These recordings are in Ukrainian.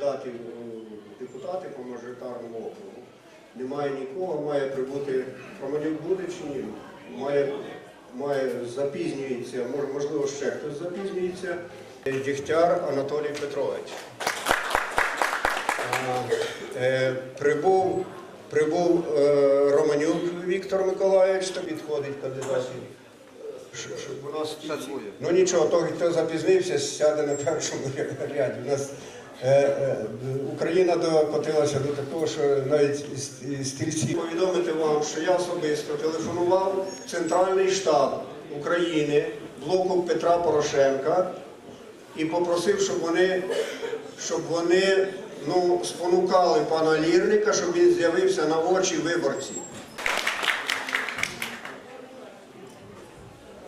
кандидатів у депутати по мажоритарному округу. Немає нікого, має прибути Романюк буде чи ні? Має, має запізнюється, можливо, ще хтось запізнюється. Дігтяр Анатолій Петрович. Е, Прибув, прибув е, Романюк Віктор Миколаївич, то підходить кандидатів. Ну нічого, той, хто запізнився, сяде на першому ряді. У нас Україна докотилася до такого, що навіть із. Повідомити вам, що я особисто телефонував Центральний штаб України блоку Петра Порошенка і попросив, щоб вони, щоб вони ну, спонукали пана Лірника, щоб він з'явився на очі виборців.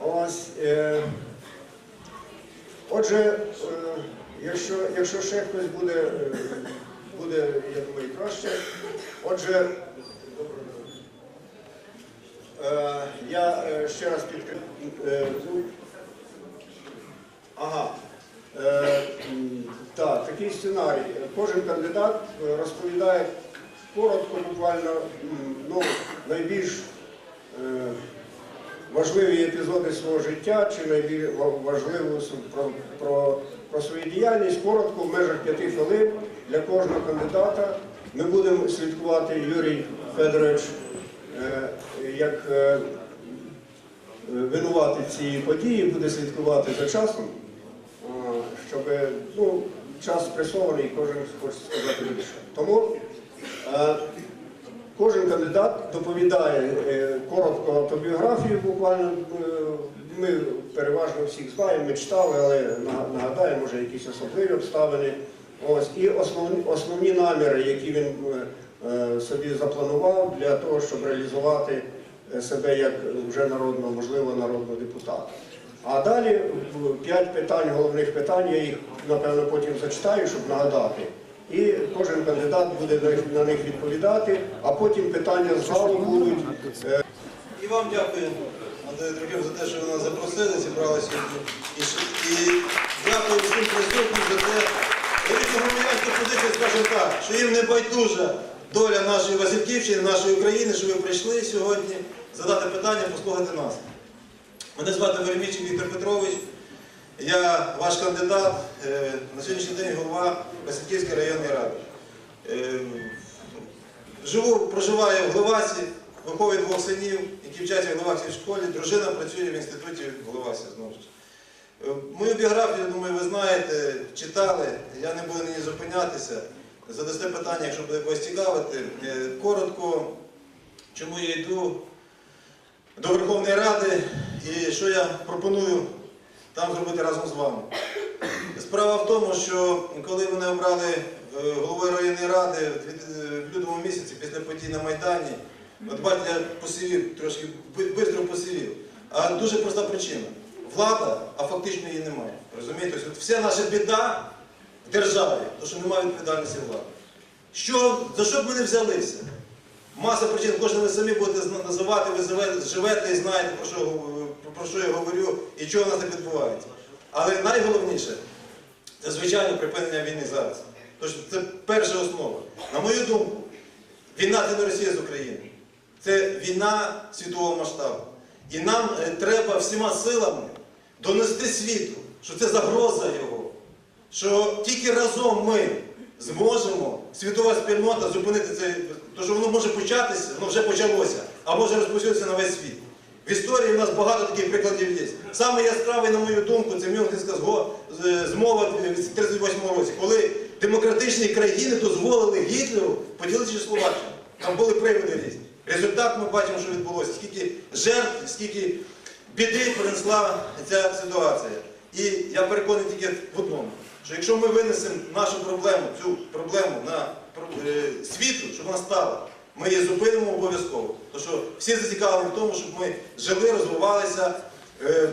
Ось. Е, отже, е, якщо, якщо ще хтось буде, е, буде, я думаю, краще. Отже, е, я е, ще раз підкрив. Е, ага. Так, такий сценарій. Кожен кандидат розповідає коротко, буквально, ну, найбільш важливі епізоди свого життя чи найбільш важливу про, про, про свою діяльність коротко в межах п'яти хвилин для кожного кандидата. Ми будемо слідкувати Юрій Федорович е, як е, винувати цієї події, буде слідкувати за часом, е, щоб ну, час спресований, кожен хоче сказати більше. Тому Кожен кандидат доповідає е, коротко автобіографію, буквально е, ми переважно всіх знаємо, ми читали, але нага- нагадаю, може якісь особливі обставини. Ось, і основні, основні наміри, які він е, собі запланував для того, щоб реалізувати себе як вже народного, можливо, народного депутата. А далі п'ять питань, головних питань, я їх напевно потім зачитаю, щоб нагадати. І кожен кандидат буде на них- відповідати, а потім питання з залу будуть. е, І вам дякую, Андрій Трохим, за те, що ви нас запросили, зібрали сьогодні. І, і дякую всім присутнім за те. Дивіться, громадянська позиція, скажімо так, що їм не байдужа доля нашої Васильківщини, нашої України, що ви прийшли сьогодні задати питання, послухати нас. Мене звати Веремійчик Віктор Петрович. Я ваш кандидат, е, на сьогоднішній день голова Васильківської районної ради. Е, Живу, проживаю в Глевасі, виховую двох синів, які вчаться в Глевасі школі. Дружина працює в інституті в Глевасі знову ж. Е, Мою біографію, думаю, ви знаєте, читали. Я не буду нині зупинятися. Задасте питання, якщо буде когось цікавити. Е, Коротко, чому я йду до Верховної Ради і що я пропоную там зробити разом з вами. Справа в тому, що коли мене обрали е, головою районної ради е, в лютому місяці після подій на Майдані, от бачите, я посивів, трошки швидко посивів. А дуже проста причина. Влада, а фактично її немає. Розумієте? Тобто вся наша біда в державі, то що немає відповідальності влади. Що, за що б ми не взялися? Маса причин, кожен ви самі будете називати, ви живете, і знаєте, про що, про що я говорю і чого в нас так відбувається. Але найголовніше це, звичайно, припинення війни зараз. Тож це перша основа. На мою думку, війна це не Росія з України. Це війна світового масштабу. І нам е, треба всіма силами донести світу, що це загроза його. Що тільки разом ми зможемо, світова спільнота, зупинити це, то що воно може початися, воно вже почалося, а може розповсюдитися на весь світ. В історії в нас багато таких прикладів є. Саме яскравий, на мою думку, це Мюнхенська змова в 1938 році, коли демократичні країни дозволили Гітлеру поділити Чехословаччину. Там були приводи різні. Результат ми бачимо, що відбулося. Скільки жертв, скільки біди принесла ця ситуація. І я переконаний тільки в одному, що якщо ми винесемо нашу проблему, цю проблему на е, світу, щоб вона стала, ми її зупинимо обов'язково. Тому що всі зацікавлені в тому, щоб ми жили, розвивалися, е,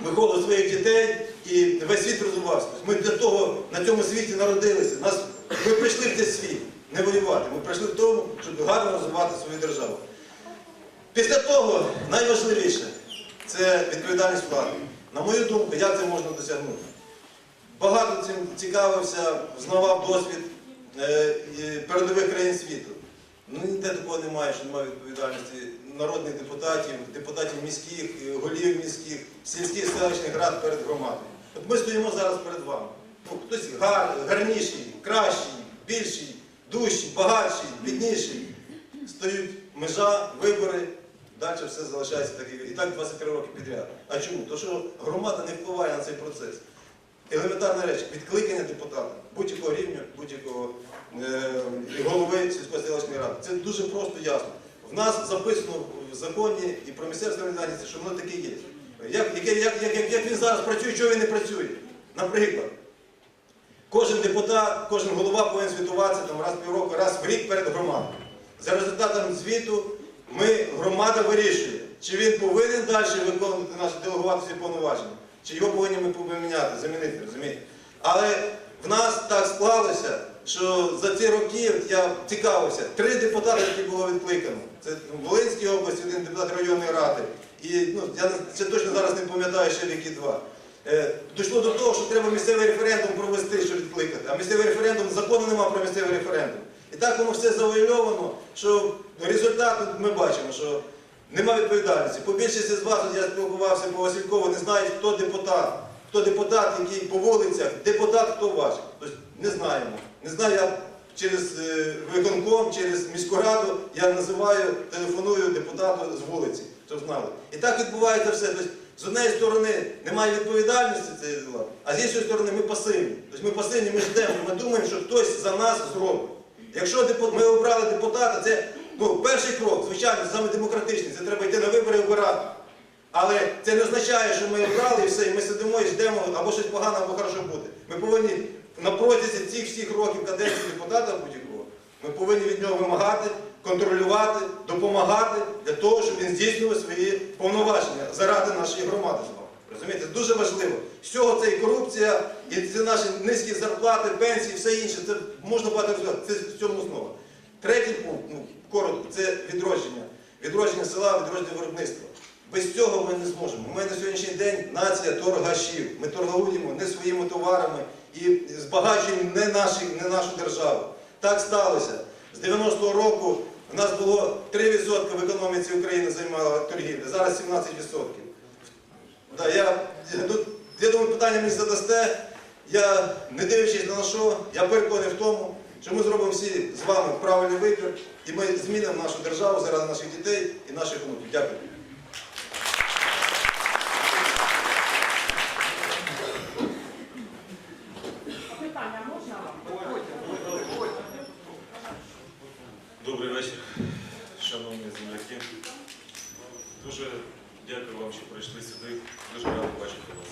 виховували своїх дітей і весь світ розвивався. Тобто Ми для того на цьому світі народилися. Нас, ми прийшли в цей світ не воювати. Ми прийшли в тому, щоб гарно розвивати свою державу. Після того найважливіше це відповідальність влади. На мою думку, як це можна досягнути? багато цим цікавився, знавав досвід е, передових країн світу. Ну ніде такого немає, що немає відповідальності народних депутатів, депутатів міських, е, голів міських, сільських селищних рад перед громадою. От ми стоїмо зараз перед вами. Ну, хтось гар, гарніший, кращий, більший, дужчий, багатший, бідніший. Стоїть межа, вибори, далі все залишається так і і так 23 роки підряд. А чому? Тому що громада не впливає на цей процес. Елементарна реч, відкликання депутата будь-якого рівня, будь-якого е, голови сільської селищної ради. Це дуже просто ясно. В нас записано в законі і про місцеве самоврядування, що воно таке є. Як, як, як, як, як він зараз працює, чого він не працює? Наприклад, кожен депутат, кожен голова повинен звітуватися там, раз в півроку, раз в рік перед громадою. За результатом звіту ми, громада вирішує, чи він повинен далі виконувати наші делегувати повноваження, чи його повинні ми поміняти, замінити, розумієте? Але в нас так склалося, що за ці роки я цікавився, три депутати, які було відкликано. Це в Волинській області, один депутат районної ради. І ну, я це точно зараз не пам'ятаю ще які два. Е, Дійшло до того, що треба місцевий референдум провести, щоб відкликати. А місцевий референдум, закону немає про місцевий референдум. І так воно все завуальовано, що результат ми бачимо, що нема відповідальності. По більшості з вас, я спілкувався по Василькову, не знають, хто депутат. Хто депутат, який по вулицях, депутат, хто ваш. Тобто не знаємо. Не знаю, я через е, виконком, через міську раду я називаю, телефоную депутату з вулиці, щоб знали. І так відбувається все. Тобто, з однієї сторони немає відповідальності цієї дела, а з іншої сторони ми пасивні. Тобто ми пасивні, ми ждемо, ми думаємо, що хтось за нас зробить. Якщо ми обрали депутата, це ну, перший крок, звичайно, саме демократичний. Це треба йти на вибори і обирати. Але це не означає, що ми обрали і все, і ми сидимо і ждемо, або щось погане, або хорошо буде. Ми повинні на протязі цих всіх років каденції депутата будь-якого, ми повинні від нього вимагати, контролювати, допомагати для того, щоб він здійснював свої повноваження заради нашої громади. Розумієте, дуже важливо. З цього це і корупція, і це наші низькі зарплати, пенсії, все інше. Це можна багато сказати. Це в цьому основа. Третій пункт, ну, коротко, це відродження. Відродження села, відродження виробництва. Без цього ми не зможемо. Ми на сьогоднішній день нація торгашів. Ми торгуємо не своїми товарами і збагачуємо не, наші, не нашу державу. Так сталося. З 90-го року в нас було 3% в економіці України займала торгівля, зараз 17%. Да, я, ну, я думаю, питання мені задасте. Я, не дивлячись на що, я переконаний в тому, що ми зробимо всі з вами правильний вибір, і ми змінимо нашу державу заради наших дітей і наших онуків. Дякую. Питання можна вам? Добрий вечір, шановні земляки. Дуже дякую вам, що прийшли сюди. Дуже радий бачити вас.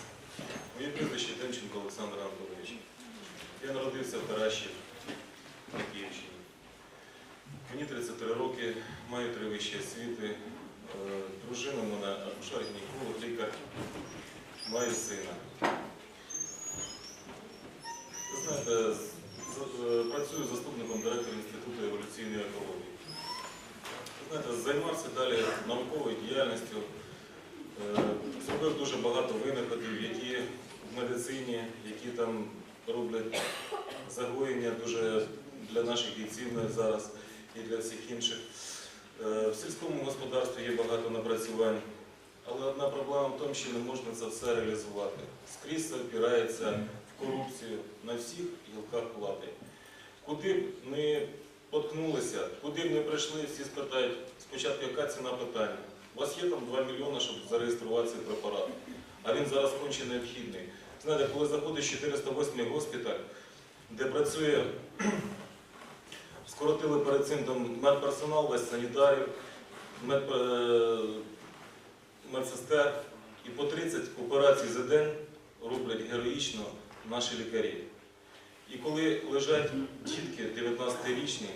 Моє прізвище Демченко Олександр Анатолійович. Я народився в Тараші на Київщині. Мені 33 роки, маю три вищі освіти. Е, Дружина в мене акушер-гінеколог, лікар, маю сина. Ви знаєте, е, працюю заступником директора Інституту еволюційної екології. Ви знаєте, займався далі науковою діяльністю, е, зробив дуже багато винаходів, які в медицині, які там роблять загоєння дуже для наших бійців зараз і для всіх інших. Е, В сільському господарстві є багато напрацювань, але одна проблема в тому, що не можна це все реалізувати. Скрізь це опирається в корупцію на всіх гілках влади. Куди б не поткнулися, куди б не прийшли, всі спитають спочатку, яка ціна питання. У вас є там 2 мільйони, щоб зареєструвати цей препарат, а він зараз конче необхідний. Знаєте, коли заходиш 408 госпіталь, де працює, скоротили перед цим там медперсонал, весь санітарів, мед, е, медсестер, і по 30 операцій за день роблять героїчно наші лікарі. І коли лежать дітки 19-річні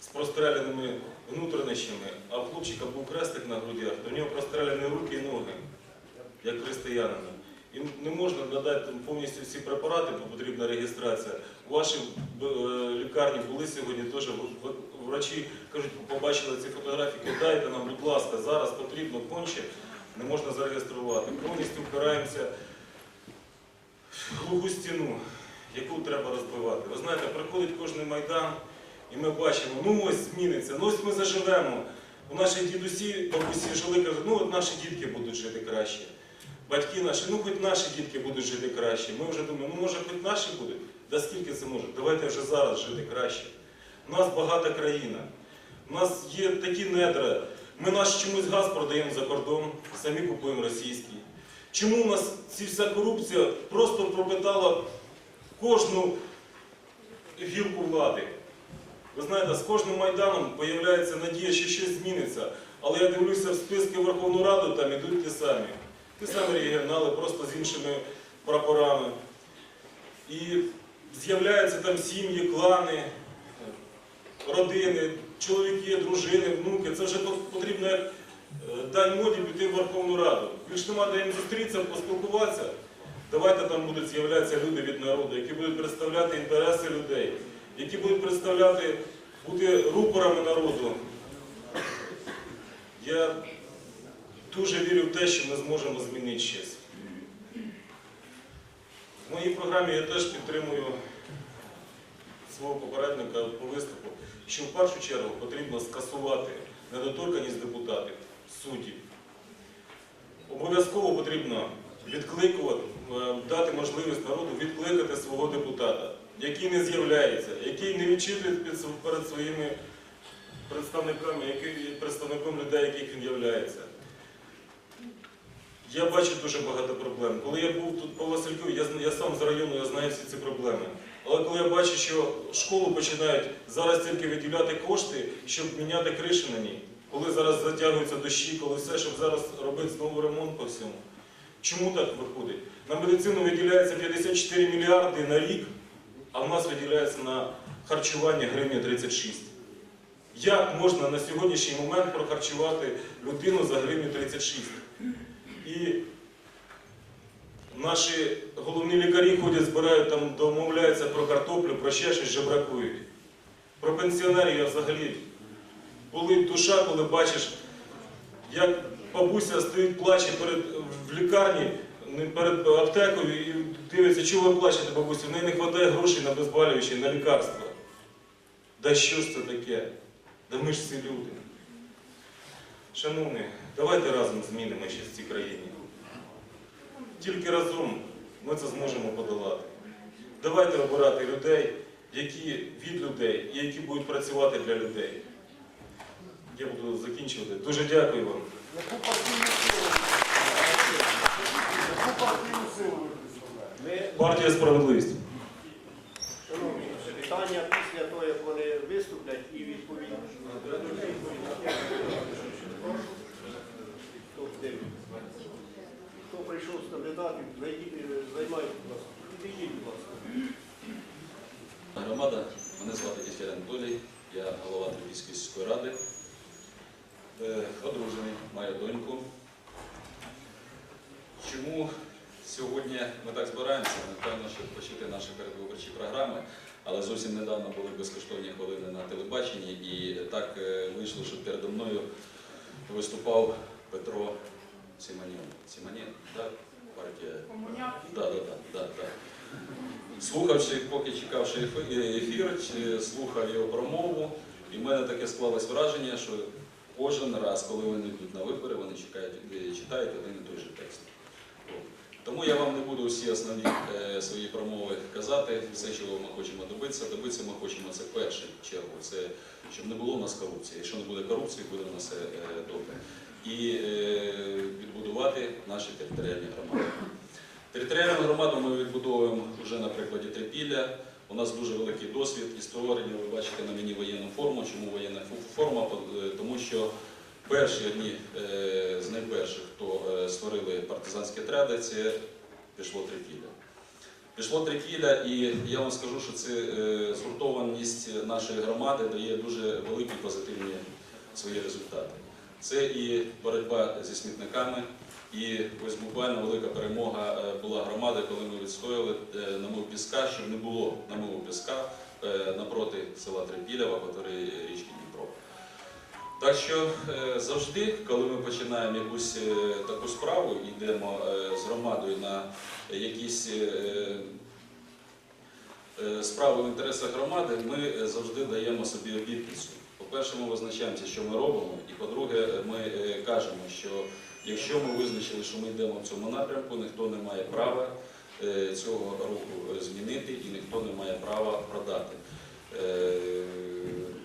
з простреляними внутрішніми, а в хлопчика був крестик на грудях, то в нього простреляні руки і ноги, як християнина. І не можна надати повністю всі препарати, бо потрібна реєстрація. У вашій е, лікарні були сьогодні теж врачі кажуть, побачили ці фотографії, дайте нам, будь ласка, зараз потрібно конче, не можна зареєструвати. Повністю впираємося в глуху стіну, яку треба розбивати. Ви знаєте, приходить кожний майдан, і ми бачимо, ну ось зміниться, ну ось ми заживемо. У наші дідусі, бабусі жили, кажуть, ну от наші дітки будуть жити краще. Батьки наші, ну хоч наші дітки будуть жити краще. Ми вже думаємо, ну може хоч наші будуть? Да скільки це може? Давайте вже зараз жити краще. У нас багата країна. У нас є такі недра. Ми наш чомусь газ продаємо за кордон, самі купуємо російський. Чому у нас ця вся корупція просто пропитала кожну гілку влади? Ви знаєте, з кожним майданом з'являється надія, що щось зміниться. Але я дивлюся в списки Верховну Раду, там ідуть ті самі. Ті самі регіонали, просто з іншими прапорами. І з'являються там сім'ї, клани, родини, чоловіки, дружини, внуки. Це вже потрібно як е, дань моді піти в Верховну Раду. Більш нема де їм зустрітися, поспілкуватися. Давайте там будуть з'являтися люди від народу, які будуть представляти інтереси людей, які будуть представляти, бути рупорами народу. Я дуже вірю в те, що ми зможемо змінити щось. В моїй програмі я теж підтримую свого попередника по виступу, що в першу чергу потрібно скасувати недоторканність депутатів, суддів. Обов'язково потрібно відкликувати, е, дати можливість народу відкликати свого депутата, який не з'являється, який не відчитує перед своїми представниками, який представником людей, яких він являється. Я бачу дуже багато проблем. Коли я був тут по Василькові, я, я сам з району, я знаю всі ці проблеми. Але коли я бачу, що школу починають зараз тільки виділяти кошти, щоб міняти криші на ній, коли зараз затягуються дощі, коли все, щоб зараз робити знову ремонт по всьому. Чому так виходить? На медицину виділяється 54 мільярди на рік, а в нас виділяється на харчування гривня 36. Як можна на сьогоднішній момент прохарчувати людину за гривню 36? І наші головні лікарі ходять, збирають там, домовляються про картоплю, про ще щось жебракують. Про пенсіонерів я взагалі болить душа, коли бачиш, як бабуся стоїть, плаче перед, в лікарні, перед аптекою і дивиться, чого ви плачете, бабуся, в неї не вистачає грошей на безболюючі, на лікарства. Да що ж це таке? Да ми ж всі люди. Шановні, давайте разом змінимо щось в цій країні. Тільки разом ми це зможемо подолати. Давайте обирати людей, які від людей і які будуть працювати для людей. Я буду закінчувати. Дуже дякую вам. Яку партійну силу? Партія справедливість. Шановні, питання після того, як вони виступлять і відповідь. Хто дивиться? Хто прийшов з кандидатів, зайдіть, займайте, будь ласка. Підійдіть, будь ласка. Громада, мене звати Кісляр Анатолій, я голова Трипільської сільської ради. Е, Одружений, маю доньку. Чому сьогодні ми так збираємося? Напевно, щоб почути наші передвиборчі програми, але зовсім недавно були безкоштовні хвилини на телебаченні, і так е, вийшло, що передо мною виступав Петро Сіманіон. Сіманіон, так? Партія Комуняк. Да, да, да, да, да. Слухавши, поки чекавши е, ефір, слухав його промову, і в мене таке склалось враження, що кожен раз, коли вони йдуть на вибори, вони чекають, е, читають один і той же текст. Тому я вам не буду всі основні е, свої промови казати. Все, чого ми хочемо добитися. Добитися ми хочемо це в першу чергу. Це щоб не було у нас корупції. Якщо не буде корупції, буде у нас все е, добре. І е, відбудувати наші територіальні громади. Територіальну громаду ми відбудовуємо вже на прикладі Трипілля. У нас дуже великий досвід і створення. Ви бачите на мені воєнну форму. Чому воєнна форма? Е, Тому що перші одні е, з найперших, хто створили партизанські отряди, це пішло Трипілля. Пішло Трипілля, і я вам скажу, що це згуртованість нашої громади дає дуже великі позитивні свої результати. Це і боротьба зі смітниками, і ось буквально велика перемога е, була громади, коли ми відстояли е, намив піска, щоб не було намиву піска е, напроти села Трипілєва, території річки Дніпро. Так що завжди, коли ми починаємо якусь таку справу, йдемо з громадою на якісь справи в інтересах громади, ми завжди даємо собі обітницю. По-перше, ми визначаємося, що ми робимо, і по-друге, ми е, кажемо, що якщо ми визначили, що ми йдемо в цьому напрямку, ніхто не має права е, цього руху е, змінити і ніхто не має права продати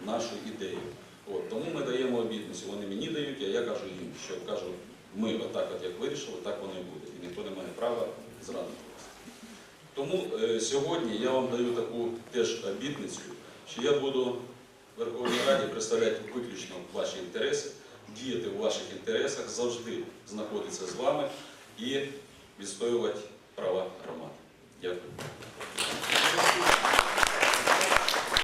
нашу ідею. От, тому ми даємо обітницю. Вони мені дають, а я кажу їм, що кажу, ми отак, от як вирішили, так воно і буде. І ніхто не має права зрадити вас. Тому е, сьогодні я вам даю таку теж обітницю, що я буду Верховній Раді представляти виключно ваші інтереси, діяти в ваших інтересах, завжди знаходитися з вами і відстоювати права громади. Дякую.